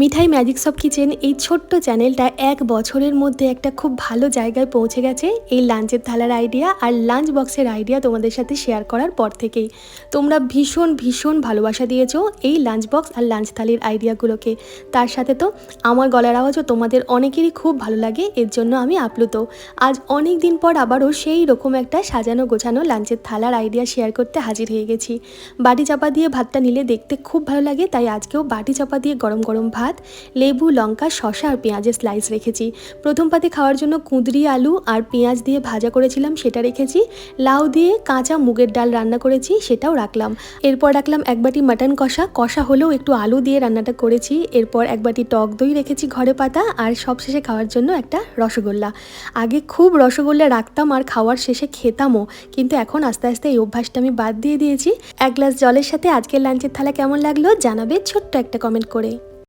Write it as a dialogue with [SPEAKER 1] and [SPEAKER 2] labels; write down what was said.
[SPEAKER 1] মিঠাই magic সব kitchen এই ছোট্ট চ্যানেলটা এক বছরের মধ্যে একটা খুব ভালো জায়গায় পৌঁছে গেছে। এই লাঞ্চের থালার আইডিয়া আর লাঞ্চ বক্সের আইডিয়া তোমাদের সাথে শেয়ার করার পর থেকেই। তোমরা ভীষণ ভীষণ ভালোবাসা দিয়েছ এই লাঞ্চ বক্স আর লাঞ্চ থালির আইডিয়াগুলোকে তার সাথে তো আমার গলার আওয়াজও তোমাদের অনেকেরই খুব ভালো লাগে, এর জন্য আমি আপ্লুত। আজ অনেক দিন পর আবারও সেই রকম একটা সাজানো গোছানো লাঞ্চের থালার আইডিয়া শেয়ার করতে হাজির হয়ে গেছি। বাটি চাপা দিয়ে ভাতটা নিলে দেখতে খুব ভালো লাগে, তাই আজকেও বাটি চাপা দিয়ে গরম গরম ভাত লেবু, লঙ্কা, শসা আর পেঁয়াজের স্লাইস রেখেছি। প্রথম পাতে খাওয়ার জন্য কুঁদরি, আলু আর পেঁয়াজ দিয়ে ভাজা করেছিলাম, সেটা রেখেছি। লাউ দিয়ে কাঁচা মুগের ডাল রান্না করেছি, সেটাও রাখলাম। এরপর রাখলাম এক বাটি মাটন কষা। কষা হলেও একটু আলু দিয়ে রান্নাটা করেছি। এরপর এক বাটি টক দই রেখেছি ঘরে পাতা আর সবশেষে খাওয়ার জন্য একটা রসগোল্লা। আগে খুব রসগোল্লা রাখতাম আর খাওয়ার শেষে খেতামও, কিন্তু এখন আস্তে আস্তে এই অভ্যাসটা আমি বাদ দিয়ে দিয়েছি। এক গ্লাস জলের সাথে আজকের লাঞ্চের থালা কেমন লাগল জানাবে ছোট্ট একটা কমেন্ট করে।